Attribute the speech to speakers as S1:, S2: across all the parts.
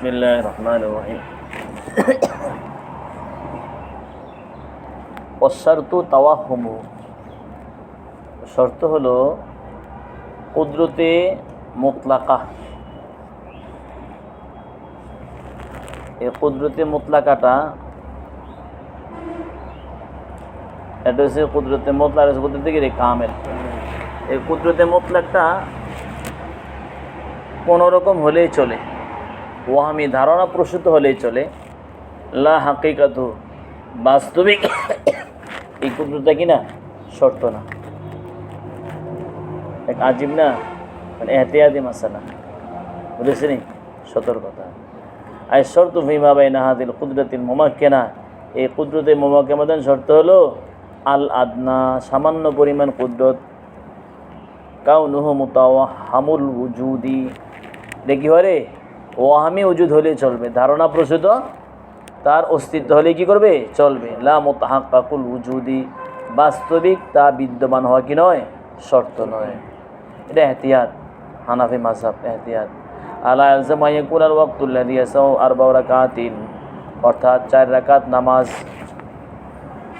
S1: বিসমিল্লাহ রহমান রহিম শর্ত হলো কুদরতে মোতলাকা এই কুদরতে মোতলাকাটা এটা হচ্ছে কুদরতে মোতলা কুদরতে গিয়ে কামের এই কুদরতে মোতলাকটা কোনো রকম হলেই চলে ওয়াহামি ধারণা প্রসূত হলেই চলে। লা হাকিকাত, বাস্তবিক এই কুদরতটা কি না? শর্ত না। এক আজীব না মানে এহতিয়াদি মাসালা। বুঝেছি সতর্কতা। আই শর্ত ফিমা বাই নাহাদিল কুদরতিল মোমাক্কেনা। এই কুদরতে মোমাক্কেমাদান শর্ত হলো আল আদনা, সামান্য পরিমাণ কুদরত। কাউ নুহ মুতাওয়া হামুল উজুদি দেখি হরে? ওয়াহামি উজুদ হলে চলবে। ধারণা প্রসূত, তার অস্তিত্ব হলে কি করবে? চলবে। লা মোতাহাক্কাকুল উজুদি, বাস্তবিক তা বিদ্যমান হওয়া কি নয়? শর্ত নয়। এটা এহতিয়াত, হানাফি মাসাব এহতিয়াত। আলা আলজাম আইয়াকুন আল ওয়াক্তুল্লাহ দিয়াসাও আর রাকাতিন। অর্থাৎ চার রাকাত নামাজ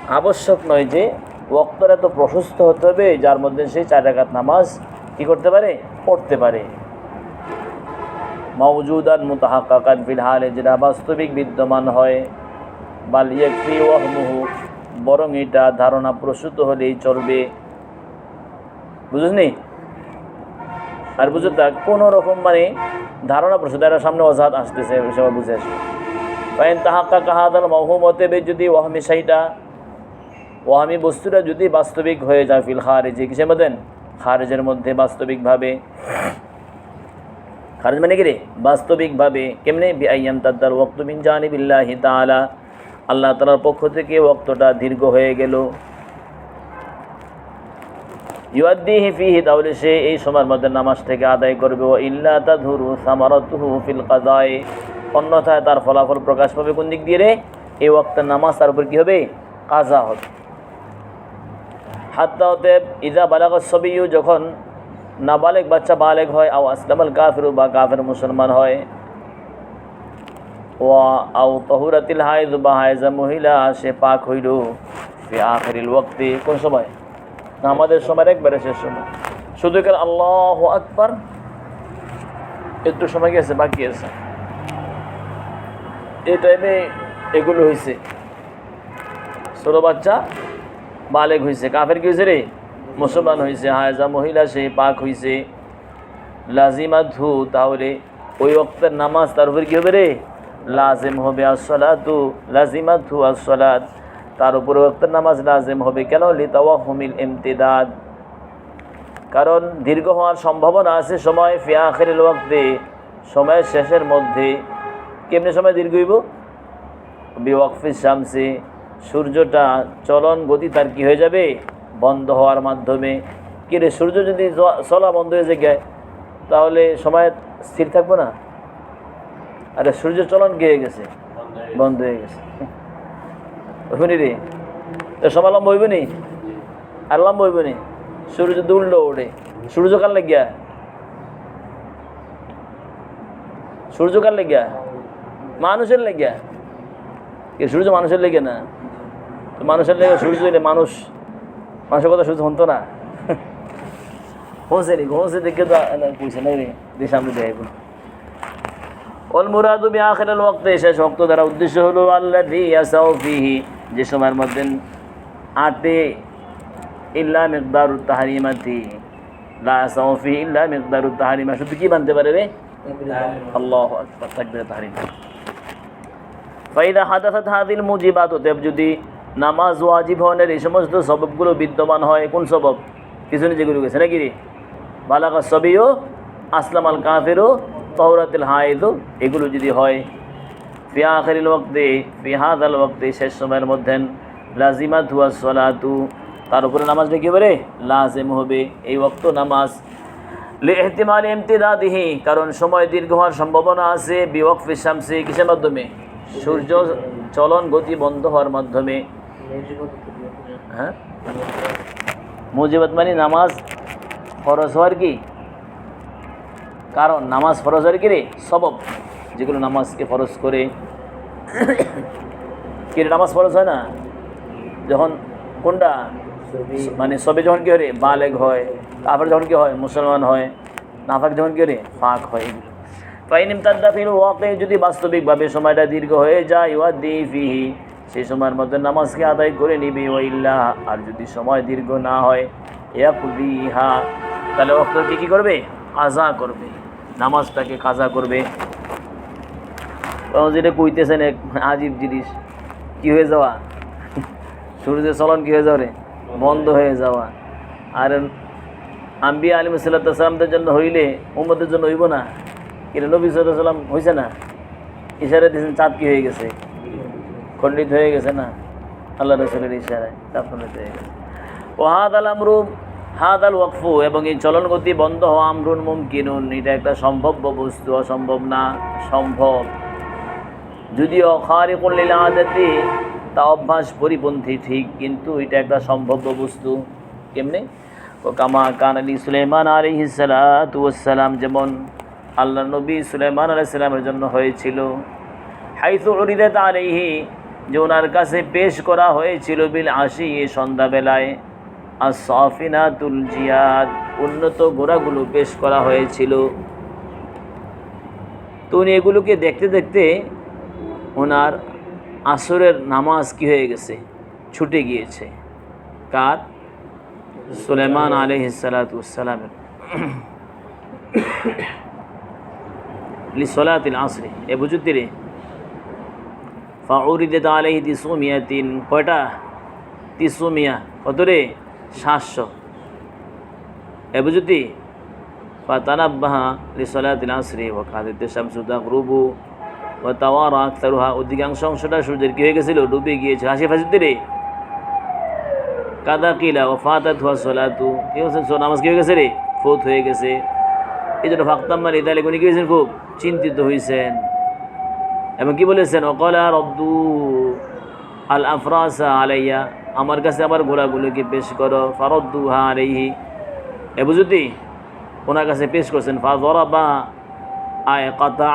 S1: আবশ্যক নয় যে ওক্তর এত প্রশস্ত হতে হবে, যার মধ্যে সে চার রাকাত নামাজ কি করতে পারে? পড়তে পারে। মৌজুদান মুতাহাক্কাকান ফিলহালে যেটা বাস্তবিক বিদ্যমান হয়। বা ইয়াকফি ওয়াহমুহু, বরং এটা ধারণা প্রসূত হলেই চলবে। বুঝলি আর বুঝতে থাক কোনো রকম মানে ধারণা প্রসূত, এটা সামনে অজাত আসতেছে সবাই বুঝে আসবে ফাইন তাহাক্কা কাহাদাল মহুমতে যদি ওয়াহমি সাইটা, ওয়াহমি বস্তুটা যদি বাস্তবিক হয়ে যায় ফিল খারেজে, কিসের মধ্যে? খারেজের মধ্যে বাস্তবিকভাবে। খারেজ মানে কি রে? বাস্তবিকভাবে কেমনে? বিআইয়ান তাদ্দার ওক্ত বিন জানিবিল্লাহি তাআলা। আল্লাহ তালার পক্ষ থেকে ওক্তটা দীর্ঘ হয়ে গেল। ইউদ্দিহি ফিহি, তাহলে সে এই সময়ের মধ্যে নামাজ থেকে আদায় করবে। ও ইল্লা তাধুরু সামারাতুহু ফিল কাদায় অন্যথায় তার ফলাফল প্রকাশ পাবে কোন দিক দিয়ে রে? এই ওক্তের নামাজ, তার উপর কী হবে? কাজা হবে। হাত্তা অতএব ইজা বালাগ সবিউ যখন নাবালেক বাচ্চা বালেক হয়, আও আসলামাল কাফির বা কাফের মুসলমান হয়। ও আও তহুরাতিল হায়দ বা হায়জা মহিলা, সে পাক হইল ফি আখরিল ওয়াক্তে। কোন সময়? না আমাদের সময়ের একবারে শেষ সময়। শুধু কেন আল্লাহ আকবার? একটু সময় গেছে, বাকি আছে। এই টাইমে এগুলো হয়েছে ছোটো বাচ্চা বালেক হয়েছে কাফের কি হয়েছে রে? মুসলমান হয়েছে হায়জা মহিলা সে, পাক হয়েছে লাজিমা ধু তাহলে ওই অক্তের নামাজ তার উপর কী হবে রে? লাজেম হবে আসলাতু লাজিমা ধু আসলাত তার উপর অক্তের নামাজ লাজেম হবে কেন? লিতাওয়া হুমিল ইমতিদাদ। কারণ দীর্ঘ হওয়ার সম্ভাবনা আছে সময় ফিয়া আখেরের ওয়াক্তে সময়ের শেষের মধ্যে। কেমনি সময় দীর্ঘ হইব? বিওয়াকফি শামসে। সূর্যটা চলন গতি তার কি হয়ে যাবে? বন্ধ হওয়ার মাধ্যমে। কিরে সূর্য যদি চলা বন্ধ হয়ে যায় তাহলে সময় স্থির থাকব না? আরে, সূর্য চলন গিয়ে গেছে। বন্ধ হয়ে গেছে। ওইখানে রে? তো সময় লম্বা হইব নি আর লম্বা হইব নি সূর্য উল্টো ওঠে, সূর্য কাল লাগিয়া? সূর্য কাল লাগিয়া? মানুষের লেগিয়া? সূর্য মানুষের লেগে না? তো মানুষের লেগে সূর্য মানুষ মানুষের কথা শুধু হতো না? হোসে রে হোসে দেখে তো কইছে নাই রে যে সামনে দেখাইব অল মুরাদু বি আখিরাল ওয়াক্তে শেষ ওয়াক্ত দ্বারা উদ্দেশ্য হলো আল্লাযী ইয়াসাউ ফিহি যে সময়ের মধ্যে আটে ইল্লা মিকদারুত তাহরিমাতি লা ইয়াসাউ ফিহি ইল্লা মিকদারুত তাহরিমা। শুধু কি মানতে পারে রে? আল্লাহু আকবার তাকবীর তাহরিম। ফাইদা হাদাসাত হাদিল মুজিবাত যদি নামাজ ওয়াজিব হওয়ার এই সমস্ত সববগুলো বিদ্যমান হয়, কোন সবব পিছনে যেগুলো গেছে নাকি রে? বালাকা সবিও আসলাম আল কাফেরও তহরাতিল হায়েদও এগুলো যদি হয়, ফি আখরিল ওয়াক্তে, ফি হাদাল ওয়াক্তে, শেষ সময়ের মধ্যে লাজিমা ধুয়া সলাতু। তার উপরে নামাজ কি হবে লাজেম হবে। এই ওক্ত নামাজ লে এহতিমাল ইমতিদাদিহি, কারণ সময় দীর্ঘ হওয়ার সম্ভাবনা আছে বিওয়াকফি শামসি, কিসের মাধ্যমে? সূর্য চলন গতি বন্ধ হওয়ার মাধ্যমে। হ্যাঁ? মুজিবত মানে নামাজ ফরজ হওয়ার কি? কারণ নামাজ ফরজ হয় কি রে? সবব। যেগুলো নামাজকে ফরজ করে। কি নামাজ ফরজ হয় না? যখন কোনটা? মানে সবে যখন কি হয় রে? বালেগ হয়। তারপরে যখন কি হয়? মুসলমান হয়। নাফাক যখন কি রে? ফাঁক হয় এগুলো। ফাইনিম তাদ্দাফিল ওয়াকে যদি বাস্তবিকভাবে সময়টা দীর্ঘ হয়ে যায় ওয়া দি সেই সময়ের মধ্যে নামাজকে আদায় করে নিবি ওয়াইল্লা আর যদি সময় দীর্ঘ না হয়, ইয়াকুদিহা। তাহলে অক্তকে কী করবে? কাজা করবে। নামাজটাকে কাজা করবে। যেটা কইতেছেন এক আজীব জিনিস। কি হয়ে যাওয়া? সূর্যের চলন কি হয়ে যাওয়া রে? বন্ধ হয়ে যাওয়া। আর আম্বিয়া আলিম সাল্লামদের জন্য হইলে উম্মদের জন্য হইব না। কিন্তু নবী সাল্লাহ সাল্লাম হয়েছে না। ইশারা দিয়েছেন চাঁদ কি হয়ে গেছে? খণ্ডিত হয়ে গেছে না? আল্লাহ রসুলের ইশারায় খণ্ডিত হয়ে গেছে। ও হাদ আল আমরুম হাদ আল ওয়াকফু, এবং এই চলন গতি বন্ধ হওয়া আমরুন মুমকিনুন, এটা একটা সম্ভব্য বস্তু, অসম্ভব না, সম্ভব। যদিও খারি করলে আদাতি, তা অভ্যাস পরিপন্থী, ঠিক, কিন্তু এটা একটা সম্ভব্য বস্তু। কেমনি? ও কামা কান আলী সুলেমান আলিহিসালাম যেমন আল্লাহ নবী সুলেমান আলাইসালামের জন্য হয়েছিল। হাইসু উরিদাত আলাইহি যে ওনার কাছে পেশ করা হয়েছিল বিল আশি সন্ধ্যাবেলায়। আর সফিনাতুল জিয়াদ, উন্নত ঘোড়াগুলো পেশ করা হয়েছিল। তো উনি এগুলোকে দেখতে দেখতে ওনার আসরের নামাজ কি হয়ে গেছে? ছুটে গিয়েছে। কার? সুলেমান আলহিসালামের লিসলাতিল আসরে। এ বুঝুতি রে ফাউরিদে আলহি তিসুমিয়া তিন কয়টা? তিসুমিয়া। কত রে সাতশো। এ বুঝুতি? ফাতানাব্বাহা লিসলাতিল আসরে ও কাদিতে শামসুদা গ্রুবু ও তাওয়ার আখতারুহা অধিকাংশ অংশটা সূর্যের কী হয়ে গেছিল? ডুবে গিয়েছে। হাসি ফাঁসিতে রে। কাদা কিলা ও ফাতা ধোয়া সোলাতু। কি সো নামাজ কী হয়ে গেছে রে? ফোত হয়ে গেছে। এই জন্য ফাক্তাম্মার ইতালি উনি কী হয়েছেন খুব? চিন্তিত হয়েছেন এবং কি বলেছেন? অকলা রব্দু আল আফরাসা আলাইয়া আমার কাছে আবার ঘোড়াগুলোকে পেশ করো ফারদ্দু হা আলাইহি এ বুঝতি, ওনার কাছে পেশ করছেন ফা জরাবা আয় কাতা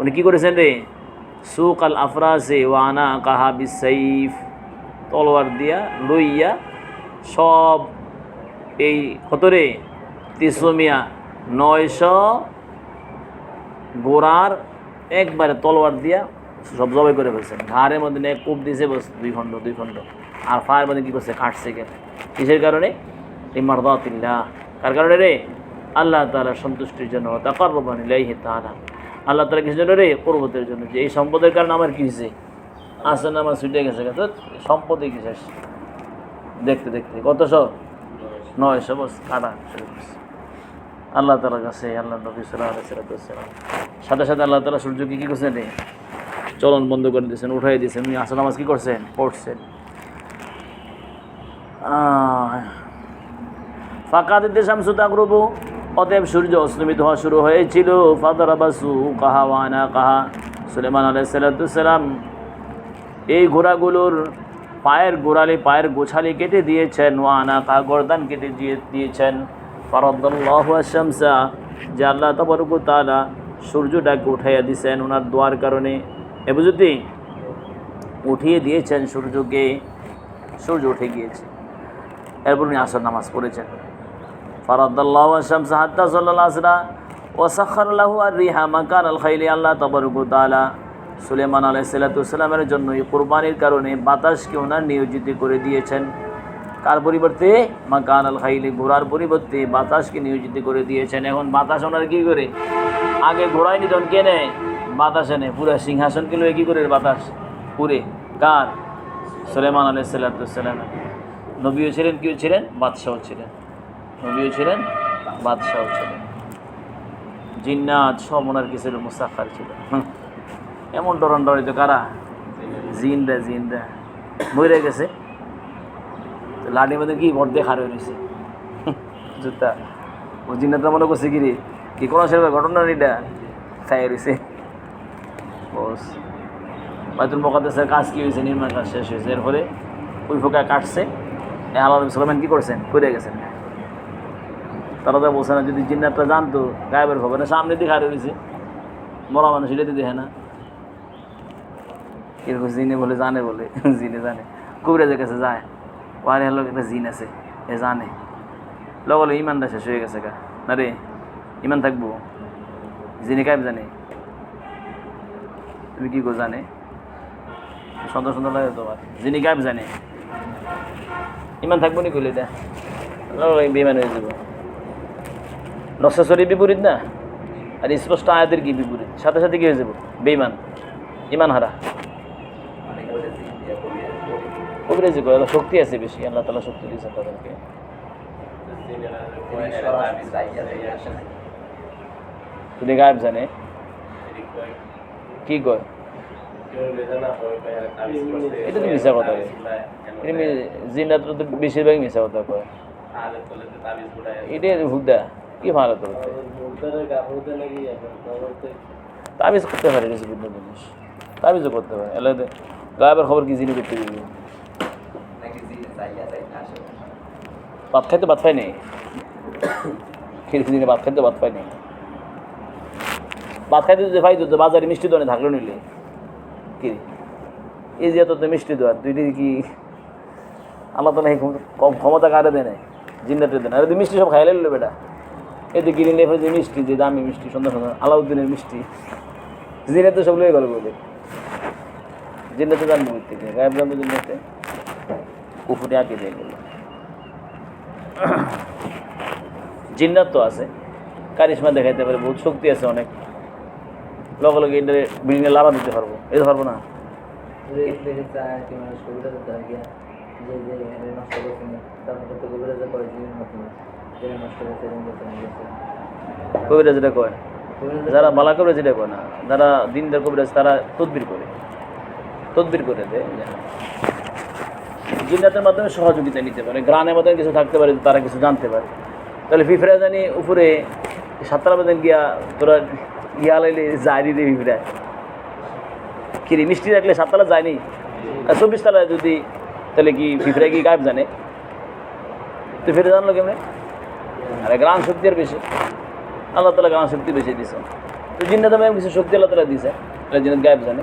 S1: উনি কী করেছেন রে? সুক আল আফরাসে ওয়ানা কাহা বিসাইফ তলোয়ার দিয়া লইয়া সব এই কত রে? তিসমিয়া, নয়শ গোড়ার একবারে তলোয়ার দিয়া সব জবাই করে ফেলছেন ঘাড়ের মধ্যে নিয়ে কূপ দিয়েছে বস, দুই খণ্ড দুই খণ্ড। আর ফায়ার মধ্যে কী করছে? কাটছে কে? কিসের কারণে? এই মারদাতিল্লা। কার কারণে রে? আল্লাহ তালা সন্তুষ্টির জন্য তাকার রবানিল্লাহি তালা আল্লাহ তালা কিসের জন্য রে? পর্বতের জন্য। যে এই সম্পদের কারণে আমার কী হয়েছে আসলে আমার ছুটে গেছে গেছে সম্পদে কি শেষ? দেখতে দেখতে। কত সব নয়শো বস, কাটা শুরু করছে। আল্লাহ তালার কাছে, আল্লাহ নবী সাল্লাম সাথে সাথে আল্লাহ তালা সূর্যকে কী করছেন? চলন বন্ধ করে দিয়েছেন, উঠাই দিয়েছেন, উনি আসল নামাজ কী করছেন? পড়ছেন। ফাঁকা দিতে শামসুদ আগ্রবু অতএব সূর্য অস্তমিত হওয়া শুরু হয়েছিল। ফাদার আবাসু কাহা ওয়ানা কাহা সুলেমান আলাইসাল্লাম এই ঘোড়াগুলোর পায়ের গোড়ালি, পায়ের গোছালি কেটে দিয়েছেন ওয়ানা কা গরদান কেটে দিয়ে দিয়েছেন। ফরদ্দাল্লাহ যে আল্লাহ তবরকু তালা সূর্যটাকে উঠাইয়া দিয়েছেন ওনার দোয়ার কারণে। এ বুঝতি উঠিয়ে দিয়েছেন সূর্যকে, সূর্য উঠে গিয়েছে। এরপর উনি আসর নামাজ পড়েছেন। ফরদ্দাল্লাহ শামসা হাত্তা সাল্লাহ আসরা ওসাখাল্লাহু আর রিহা মাকান আল খাইলি, আল্লাহ তবরকু তালা সুলেমান আলাইসাল্লাতুসাল্লামের জন্য এই কোরবানির কারণে বাতাসকে ওনার নিয়োজিত করে দিয়েছেন। কার পরিবর্তে? মাকান আল খাইলি ঘোড়ার পরিবর্তে। বাতাসকে নিয়োজিত করে দিয়েছেন। এখন বাতাস ওনার কী করে? আগে ঘোড়ায় নিতন কে নেয়? বাতাস এনে পুরো সিংহাসনকে লয়ে কী করে বাতাস? পুরে। কার? সুলেমান আলাইসাল্লাতুসাল্লাম নবীও ছিলেন, কেউ ছিলেন? বাদশাহ ছিলেন। নবীও ছিলেন বাদশাহ ছিলেন। জিন্নাত সব ওনার কিছু মুসাফার ছিল। এমন ডরন ডরিত কারা? জিন রে জিন রে মরে গেছে। লাঠির মধ্যে কি ভর দিয়ে খারে রয়েছে জুতা। ও জিন্নাতটা মনে করছে কি রে কি কোনো সেরকম ঘটনা এটা খাই রয়েছে বস বাইতুল মকাদ্দেসের কাজ কি হয়েছে নির্মাণ কাজ শেষ হয়েছে এরপরে ওই ফোকা কাটছে আল্লাহ সালামেন কী করছেন? করে গেছেন। তারা তো বলছে না, যদি জিন্নাতটা জানতো, গায়েবের খবর না, সামনে দিয়ে খাড়ে রয়েছে। মরা মানুষ এটা দেখে না। এরকম জিনে বলে, জানে বলে। জিনে জানে। কুবরাজের কাছে যায়। ওয়ারে হলো একটা জিন আছে, এ জানে। লগলো ইমানটা শেষ হয়ে গেছে গা। না রে, ইমান থাকব? জিনে গায়েব জানে। তুমি কি করে জানে? সুন্দর সুন্দর লাগে তোমার যিনি গায়েব জানে। ইমান থাকব নি কইলে এটা বেমান হয়ে যাব। নকশাশরী বিপরীত না? আর স্পষ্ট আয়াতের কি বিপরীত? সাথে সাথে কি হয়ে যাব? বেইমান ইমান হারা কবিরাজি করে শক্তি আছে বেশি, আল্লাহ তালা শক্তি দিয়েছে তাদেরকে। তুমি গায়েব জানে। কি কয়? এটা তো মিশা কথা জিনাত তো বেশিরভাগ মিশা কথা কয়। এটাই হুদা কি ভালো তো তাবিজ করতে পারে বিভিন্ন জিনিস। তাবিজও করতে পারে। এলাকা গায়েবের খবর কি জিনি করতে দিবি? ভাত খাইতে ভাত পাই নেই? খিড়কি ভাত খাইতে ভাত পাই নেই। ভাত খাইতে যদি পাইতো তো বাজারে মিষ্টি দোকানে থাকল নিলে, কি? এই যে তো মিষ্টি দোয়ার দুইটি কি? আল্লাহ তো নাই কম ক্ষমতা কাটে দেয় নাই? জিন্দাতে দেয় না আরে মিষ্টি সব খাইলে নিলো বেটা। এতে কিনে নিয়ে ফেলে যে মিষ্টি, যে দামি মিষ্টি, সুন্দর সুন্দর আলাউদ্দিনের মিষ্টি। জিনে তো সব লয়ে গেল বলে জিন্দাতে জানব থেকে? গায়েব জিন্দাতে কুফুরে আঁকে দিয়ে গেল। জিন্নাত তো আছে। কারিশমা দেখাইতে পারে বহুত শক্তি আছে অনেক। লগে লগে এটা বিল্ডিংয়ে লাভা দিতে পারব। এটা পারব না। কবিরাজ এটা কয় যারা মালা কবিরাজ যেটা কয় না যারা দিনদার কবিরাজ তারা তদবির করে। তদবির করে দেয়। জিন্নাতের মাধ্যমে সহযোগিতা নিতে পারে গ্রানের মাধ্যমে কিছু থাকতে পারে, তারা কিছু জানতে পারে। তাহলে ফিফরা জানি উপরে সাতটা বাজান গিয়া তোরা গিয়া লাইলে যায়নি রে ফিফরা কিরে মিষ্টি রাখলে সাততলা যায়নি আর চব্বিশ তলায় যদি, তাহলে কি ফিফরা কি গায়েব জানে? তো ফিরে জানলো কেমনে? আরে গ্রাম শক্তি আর বেশি। আল্লাহ তালা গ্রাম শক্তি বেশি দিছে। তো জিন্নাত কিছু শক্তি আল্লাহ তালা দিছে তাহলে জিন্নাত গায়েব জানে।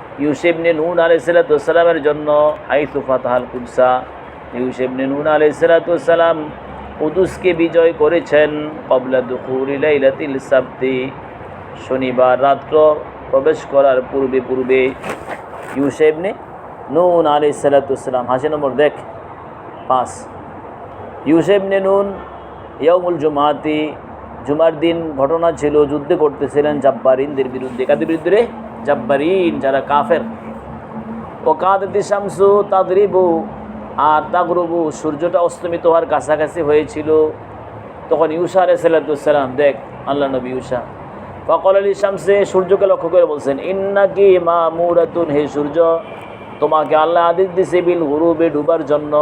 S1: ইউসেবনে নুন আলি সালাতামের জন্য হাইসু ফাতাহাল কুদসা। ইউসেবনে নুন আলি সালাতাম কুদুসকে বিজয় করেছেন কবলা দুপুরিলাইলাতিল সাবতি। শনিবার রাত্র প্রবেশ করার পূর্বে পূর্বে ইউসেবনে নুন আলি সালাতাম হাসি নম্বর দেখ, পাঁচ। ইউসেবনে নুন ইয়মুল জুমাতি, জুমার দিন ঘটনা ছিল, যুদ্ধে করতেছিলেন জাব্বারিনদের বিরুদ্ধে। কাদের বিরুদ্ধে জাব্বারিন, যারা কাফের। ও কাদি শামসু তাদরিবু, আর তাগরুবু, সূর্যটা অস্তমিত হওয়ার কাছাকাছি হয়েছিল। তখন ইউসা আলাই সাল্লাতুসাল্লাম দেখ আল্লাহ নবী ইউসা ফকল আলী শামসে সূর্যকে লক্ষ্য করে বলছেন, ইন্নাকি মা মুরাতুন হে সূর্য, তোমাকে আল্লাহ আদেশ দিছে বিল গুরুবে ডুবার জন্য।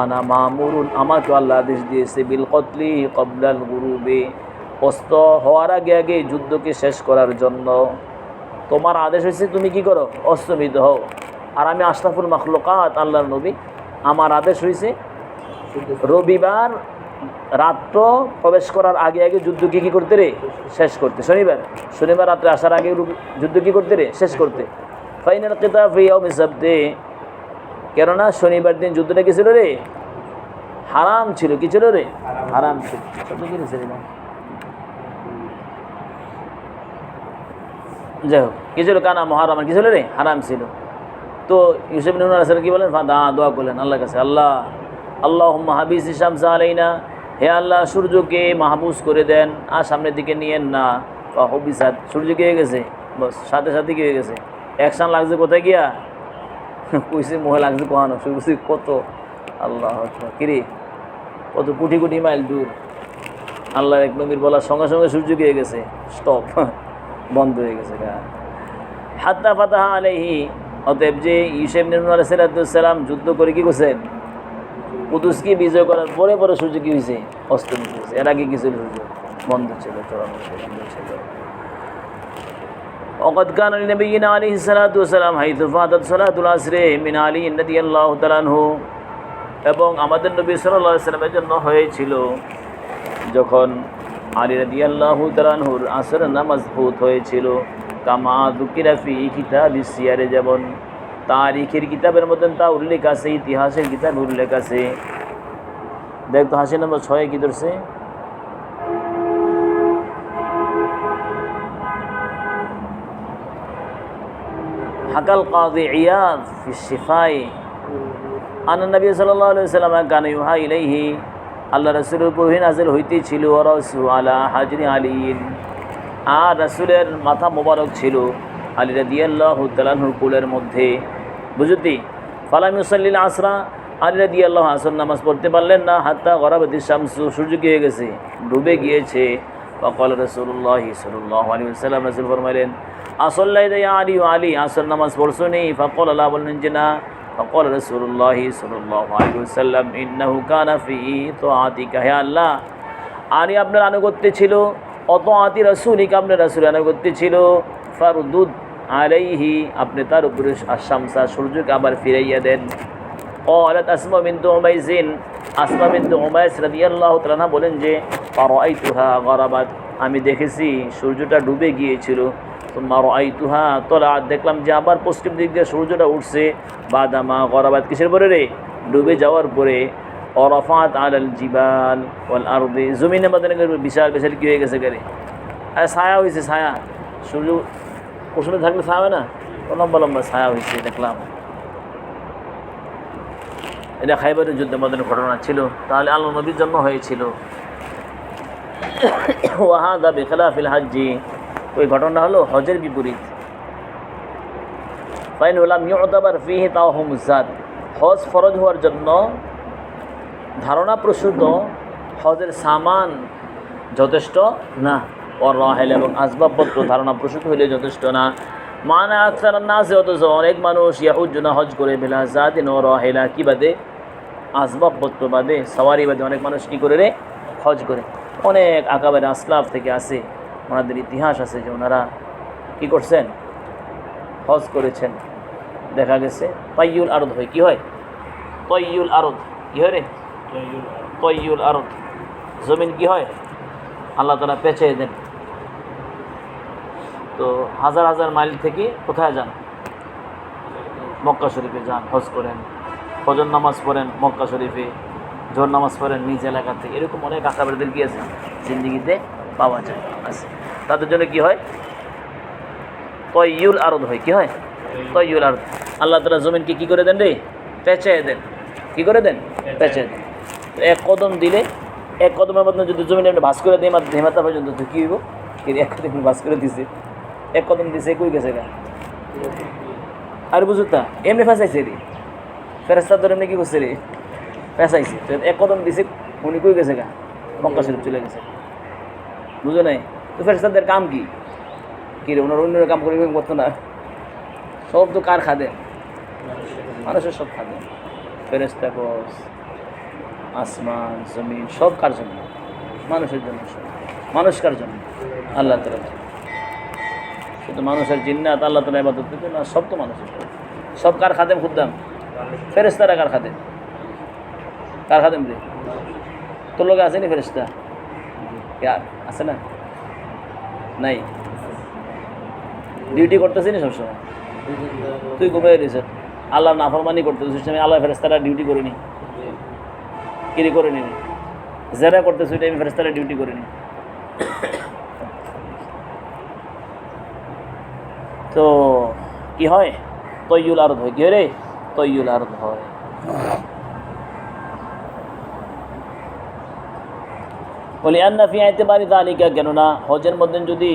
S1: আনা মামুরুন আমাকে আল্লাহ আদেশ দিয়েছে বিল কতলি কবলাল গুরুবে। অস্ত হওয়ার আগে আগে যুদ্ধকে শেষ করার জন্য। তোমার আদেশ হয়েছে তুমি কি করো? অস্তমিত হও। আর আমি আশরাফুল মখলুকাত আল্লাহর নবী আমার আদেশ হয়েছে রবিবার রাত্র প্রবেশ করার আগে আগে যুদ্ধকে কী কী করতে রে? শেষ করতে। শনিবার। শনিবার রাত্রে আসার আগে যুদ্ধ কী করতে রে? শেষ করতে। ফাইনাল কিতাব ইয়াও মিসাবদে কেননা শনিবার দিন যুদ্ধটা কি ছিল রে? হারাম ছিল। কি ছিল রে? হারাম ছিল শব্দ কি ছিল না যাই হোক, কি ছিল? কানা মহারাম কি ছিল রে? হারাম ছিল। তো ইউসুফ নুন আলাইসালাম কি বলেন? দা দোয়া করলেন আল্লাহর কাছে। আল্লাহ আল্লাহ হাবিস শামসা আলাইনা। হে আল্লাহ, সূর্যকে মাহবুস করে দেন। আর সামনের দিকে নিয়েন না। হবিসাদ সূর্য কি হয়ে গেছে? বস, সাথে সাথে কি হয়ে গেছে? অ্যাকশান লাগছে কোথায় গিয়া? কইছে, মোহে লাগছে কোহানো। শুনছি কত? আল্লাহ কিরে কত কোটি কোটি মাইল দূর। আল্লাহ এক নবীর বলার সঙ্গে সঙ্গে সূর্য গিয়ে গেছে? স্টপ। বন্ধ হয়ে গেছে গা হাত্তা ফাতাহ আলাইহি অতএব যে ইউসেফ নির্মল আলাইসালাম যুদ্ধ করে কি করছেন কুদুসকে বিজয় করার পরে পরে সূর্য কি হয়েছে অস্তমিত হয়েছে এর আগে কি ছিল সূর্য বন্ধ ছিল চরম ছিল وقد كان لنبينا عليه الصلاة والسلام حيث فاتت صلاة العصر من علي رضي الله تعالى عنه এবং আমাদের নবী সাল্লাল্লাহু আলাইহি সাল্লামের জন্য হয়েছিল যখন আলী রাদি আল্লাহ তালানহুর আসর নামাজ ভূত হয়েছিল। কামা দুকিরাফি কিতাব ইসিয়ারে যেমন, তারিখের কিতাবের মতন তা উল্লেখ আছে, ইতিহাসের কিতাব উল্লেখ আছে। দেখ তো হাসি নম্বর ছয় কি ধরছে? হাকাল কাজে ইয়াদ ফি শিফাই। আন নবী সাল্লাল্লাহু আলাইহি ওয়াসাল্লাম কানা ইউহা ইলাইহি। আল্লাহ রসুলের উপর নাজিল হইতেছিল রসু আলা হাজরি আলীন। আর রসুলের মাথা মোবারক ছিল আলী রাদিয়াল্লাহ তালাহুর কুলের মধ্যে। বুঝতি, ফালাম মুসাল্লিল আসরা, আলী রাদিয়াল্লাহ আসর নামাজ পড়তে পারলেন না, হাত্তা গরাবতী শামসু, সূর্য গিয়ে গেছে? ডুবে গিয়েছে। ফকল রসুল্লাহ সাল্লাহ আলী সাল্লাম রসুল ফরমাইলেন আসল্লাই দয়া আলী আলী, আসর নামাজ পড়ছো নেই? ফকল, আল্লাহ বললেন যে না। فقال رسول الله صلى الله عليه وسلم إنه كان في طاعتك হে আল্লাহ আনি আপনার আনুগত্যে ছিল অত আতি রসুলিক আপনার রসুল আনুগত্যে ছিল ফারুদুদ আলাইহি আপনি তার উপরে আশামসা সূর্যকে আবার ফিরাইয়া দেন قالت أسماء بنت عميس أسماء بنت عميس رضي الله تعالى বলেন যে فرأيتها غربت আমি দেখেছি সূর্যটা ডুবে গিয়েছিল তোমার তোলা দেখলাম যে আবার পশ্চিম দিক দিয়ে সূর্যটা উঠছে। বাদামা গরাবাদ কিসের পরে রে? ডুবে যাওয়ার পরে। অরফাত আলাল জিবাল ওয়াল আরবে জমিনে বাদানে বিশাল বিশাল কী হয়ে গেছে গাড়ি আর ছায়া হয়েছে ছায়া। সূর্য কুসুমে থাকলে ছায়া হয় না? লম্বা লম্বা ছায়া হয়েছে দেখলাম। এটা খাইবারের যুদ্ধ মদনের ঘটনা ছিল। তাহলে আল্লাহ নবীর জন্য হয়েছিল। ওয়াহাদা বেখলাফিল হাজ্জি। ওই ঘটনা হলো হজের বিপরীত। ফাইন হলাম ইউতাবার ফিহে তাও হুমজাদ হজ ফরজ হওয়ার জন্য ধারণা প্রসূত হজের সামান যথেষ্ট না। ও এবং আসবাবপত্র ধারণা প্রসূত হইলে যথেষ্ট না। মানে আক্তার না আছে অথচ অনেক মানুষ ইয়াহুজ্জনা হজ করে বেলা জাদিন ও রাহেলা। কী বাদে? আসবাবপত্র বাদে, সওয়ারি বাদে অনেক মানুষ কী করে রে? হজ করে। অনেক আকাবের আসলাফ থেকে আসে। ওনাদের ইতিহাস আছে যে ওনারা কি করছেন? হজ করেছেন। দেখা গেছে তৈয়ুল আরদ হয় কি হয়? তৈয়ুল আরদ কী হয় রে? তৈয়ুল আরদ। জমিন কি হয়? আল্লাহ তালা পেঁচে দেন। তো হাজার হাজার মাইল থেকে কোথায় যান? মক্কা শরীফে যান হজ করেন। ফজর নামাজ পড়েন মক্কা শরীফে জোর নামাজ পড়েন নিজ এলাকাতে। এরকম অনেক আকাবেরদের কি আছে? জিন্দিগিতে পাওয়া যায়। আছে তাদের জন্য কি হয়? তৈয়ুল আরদ হয়, কি হয়? তৈয়ুল আরদ। আল্লাহ তালা জমিনকে কি করে দেন রে? পেঁচে দেন। কি করে দেন? পেঁচে দেন। এক কদম দিলে, এক কদমের মধ্যে যদি জমিন এমনি ভাস করে দেয় ধেমাতা পর্যন্ত তো কী হইব? এক কদম ভাস করে দিছে। এক কদম দিছে, কই গেছে গা? আর বুঝুতা এমনি ফেসাইছে রে। ফেরাস্তা ধরে এমনি কী করছে রে? ফেসাইছে। তো এক কদম দিছে, উনি কই গেছে গা? মক্কা শরীফ চলে গেছে। বুঝো নাই? তো ফেরেস্তাদের কাম কি? কি রে, ওনার অন্য কাম করে করতো না? সব তো কার খাদে? মানুষের সব খাদে। ফেরেস্তা কোষ আসমান, জমিন, সব কার জন্য? মানুষের জন্য সব। মানুষ কার জন্য? আল্লাহ তালা শুধু মানুষের জিন্নাত আল্লাহ তালা এবার দিতে না, সব তো মানুষের সব কার খাদেম খুদ্দাম? ফেরেস্তারা কার খাদেম কার খাদেম রে? তোর লোক আসেনি ফেরেস্তা ইয়ার আছে না? নাই। ডিউটি করতেছি না সবসময়। তুই ঘুমিয়ে দিস। আল্লাহ নাফরমানি করতেছিস আমি আল্লাহ ফেরেস্তারা ডিউটি করিনি কিরি করিনি যারা করতেছি ওইটা আমি ফেরেস্তারা ডিউটি করিনি তো, কি হয়? তৈয়ুল আরদ হয়। কি হয় রে? তৈয়ুল আরদ হয়। বলি আন্না ফি এতেবারি তালিকা কেননা হজের মধ্যে যদি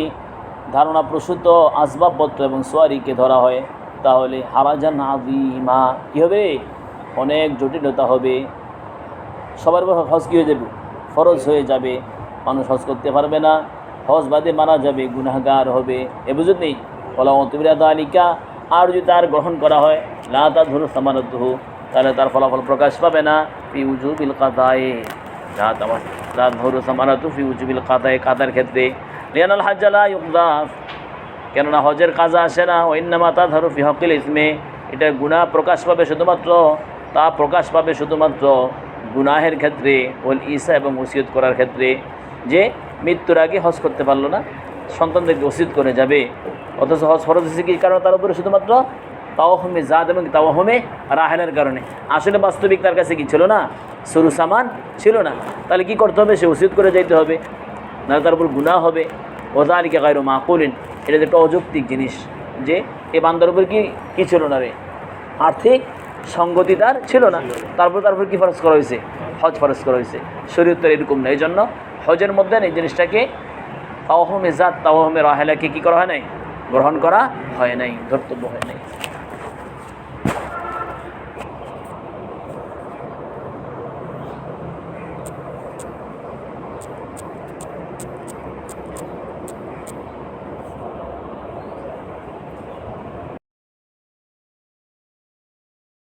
S1: ধারণা প্রসূত আসবাবপত্র এবং সোয়ারিকে ধরা হয়, তাহলে হারাজান আদিমা কী হবে? অনেক জটিলতা হবে। সবার উপর হজ কী হয়ে যাবে? ফরজ হয়ে যাবে। মানুষ হজ করতে পারবে না। হজ বাদে মারা যাবে, গুনাহগার হবে। এ বুঝুন নেই? বলা অতবিরা আলিকা আর যদি তার গ্রহণ করা হয়, লা তা ধরু সামানতহু তাহলে তার ফলাফল প্রকাশ পাবে না। ফি উজুবিল কাদায়ে। লা তামা লা ধরু সামানাতু ফি উজুবিল কাদায়ে কাদার ক্ষেত্রে। লিয়ানাল হাজ্জালা ইউকদাফ। কেননা হজের কাজা আসে না অন্যামা তা ধরো ফিহকিল ইসমে। এটা গুণা প্রকাশ পাবে শুধুমাত্র, তা প্রকাশ পাবে শুধুমাত্র গুনাহের ক্ষেত্রে ওল ঈসা এবং ওসিয়ত করার ক্ষেত্রে। যে মৃত্যুর আগে হজ করতে পারল না, সন্তানদেরকে ওসিয়ত করে যাবে। অথচ হজ ফরজ হয়েছে কি? কারণ তার উপরে শুধুমাত্র তাওহমে জাদ এবং তাওহমে রাহেনের কারণে। আসলে বাস্তবিক তার কাছে কি ছিল না? সরু সামান ছিল না। তাহলে কি করতে হবে? সে ওসিয়ত করে যাইতে হবে। নাহলে তার উপর গুণা হবে। ওজালিকে গাইরো মাকুলিন। এটা যে একটা অযৌক্তিক জিনিস যে এ বান্দার উপর কি, কী ছিল না রে? আর্থিক সঙ্গতি তার ছিল না। তারপর তারপর কি ফরজ করা হয়েছে? হজ ফরজ করা হয়েছে। শরীর তো এরকম না। এই জন্য হজের মধ্যে এই জিনিসটাকে তাওহমে জাত তাওহমে রাহেলাকে কী করা হয় নাই? গ্রহণ করা হয় নাই, ধর্তব্য হয় নাই।